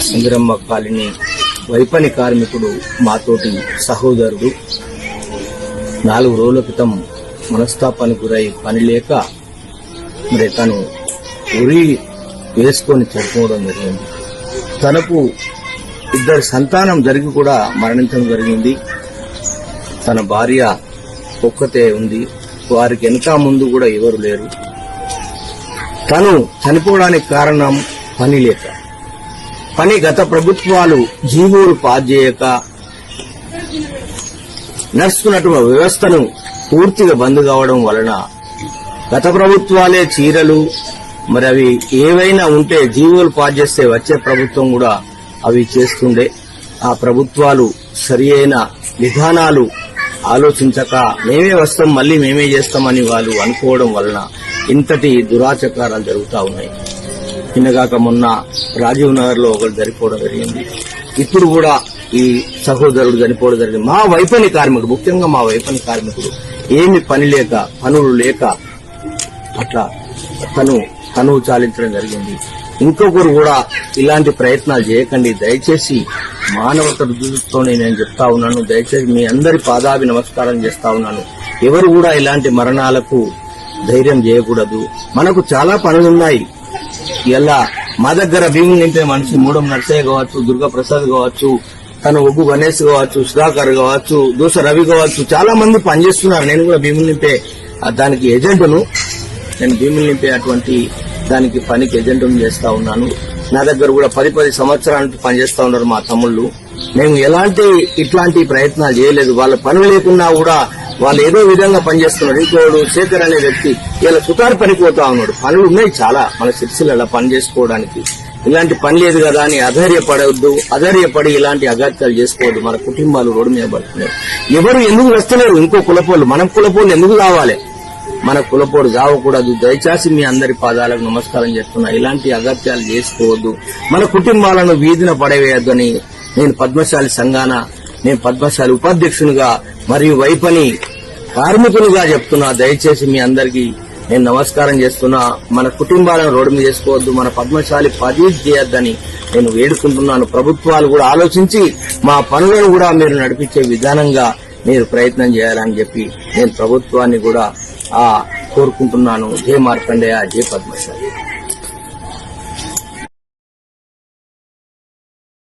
Sundaramma colony వైపని కార్మికుడు మాతోటి సహోదరుడు. నాలుగు రోజుల క్రితం మనస్తాపానికి గురై పని లేక మరి తను ఉరి వేసుకొని చనిపోవడం జరిగింది. తనకు ఇద్దరు సంతానం జరిగి కూడా మరణించడం జరిగింది. తన భార్య ఒక్కతే ఉంది. వారికి వెనక ముందు కూడా ఎవరు లేరు. తను చనిపోవడానికి కారణం పని లేక పని గత ప్రభుత్వాలు జీవోలు పాస్ చేయక నడుస్తున్నటువంటి వ్యవస్థను పూర్తిగా బంద్ కావడం వలన గత ప్రభుత్వాలే చీరలు మరి అవి ఏవైనా ఉంటే జీవోలు పాస్ చేస్తే వచ్చే ప్రభుత్వం కూడా అవి చేస్తుండే. ఆ ప్రభుత్వాలు సరి అయిన విధానాలు ఆలోచించక మేమే వస్తాం మళ్ళీ మేమే చేస్తామని వాళ్ళు అనుకోవడం వలన ఇంతటి దురాచకారాలు జరుగుతా ఉన్నాయి. నిన్నగాక మొన్న రాజీవ్ నగర్లో ఒకరు చనిపోవడం జరిగింది. ఇప్పుడు కూడా ఈ సహోదరుడు చనిపోవడం జరిగింది. మా వైపని కార్మికుడు ముఖ్యంగా మా వైపని కార్మికుడు ఏమి పని లేక పనులు లేక అట్లా తను తను చాలించడం జరిగింది. ఇంకొకరు కూడా ఇలాంటి ప్రయత్నాలు చేయకండి. దయచేసి మానవత రుజువుతోనే నేను చెప్తా ఉన్నాను. దయచేసి మీ అందరి పాదాభి నమస్కారం చేస్తా ఉన్నాను. ఎవరు కూడా ఇలాంటి మరణాలకు ధైర్యం చేయకూడదు. మనకు చాలా పనులున్నాయి. ఇలా మా దగ్గర భీములు నింపే మనిషి మూడం నర్సయ్య కావచ్చు దుర్గా ప్రసాద్ కావచ్చు తను ఒగ్గు గణేష్ కావచ్చు సుధాకర్ కావచ్చు దూస రవి కావచ్చు చాలా మంది పనిచేస్తున్నారు. నేను కూడా భీములు నింపే దానికి ఏజెంట్ను. నేను భీములు నింపే అటువంటి దానికి పనికి ఏజెంట్ చేస్తా ఉన్నాను. నా దగ్గర కూడా పది పది సంవత్సరాలు పనిచేస్తా ఉన్నారు మా తమ్ముళ్ళు. మేము ఎలాంటి ఇట్లాంటి ప్రయత్నాలు చేయలేదు. వాళ్ళ పనులు లేకున్నా కూడా వాళ్ళు ఏదో విధంగా పనిచేస్తున్నాడు ఇంకోడు శేఖర్ అనే వ్యక్తి ఇలా సుతారు పనిపోతా ఉన్నాడు. పనులు ఉన్నాయి చాలా మన సిరిసిల్ల పని చేసుకోవడానికి ఇలాంటి పని లేదు కదా అని అధైర్యపడవద్దు అధైర్యపడి ఇలాంటి అగాత్యాలు చేసుకోవద్దు. మన కుటుంబాలు రోడ్డు మీద పడుతున్నాయి. ఎవరు ఎందుకు వస్తలేరు? ఇంకో కులపోళ్ళు మనం కులపోళ్ళు ఎందుకు కావాలి? మన కులపోడు చావకూడదు దయచేసి మీ అందరి పాదాలకు నమస్కారం చేస్తున్నా. ఇలాంటి అగత్యాలు చేసుకోవద్దు. మన కుటుంబాలను వీధిన పడవేయొద్దని నేను పద్మశాలి సంఘాన నేను పద్మశాలి ఉపాధ్యక్షునిగా మరియు వైపని కార్మికునిగా చెప్తున్నా దయచేసి మీ అందరికీ నేను నమస్కారం చేస్తున్నా. మన కుటుంబాలను రోడ్డు మీద చేసుకోవద్దు మన పద్మశాలి పది చేయొద్దని నేను వేడుకుంటున్నాను. ప్రభుత్వాలు కూడా ఆలోచించి మా పనులను కూడా మీరు నడిపించే విధానంగా మీరు ప్రయత్నం చేయాలని చెప్పి నేను ప్రభుత్వాన్ని కూడా కోరుకుంటున్నాను. జై మార్కండేయ జే పద్మశాలి.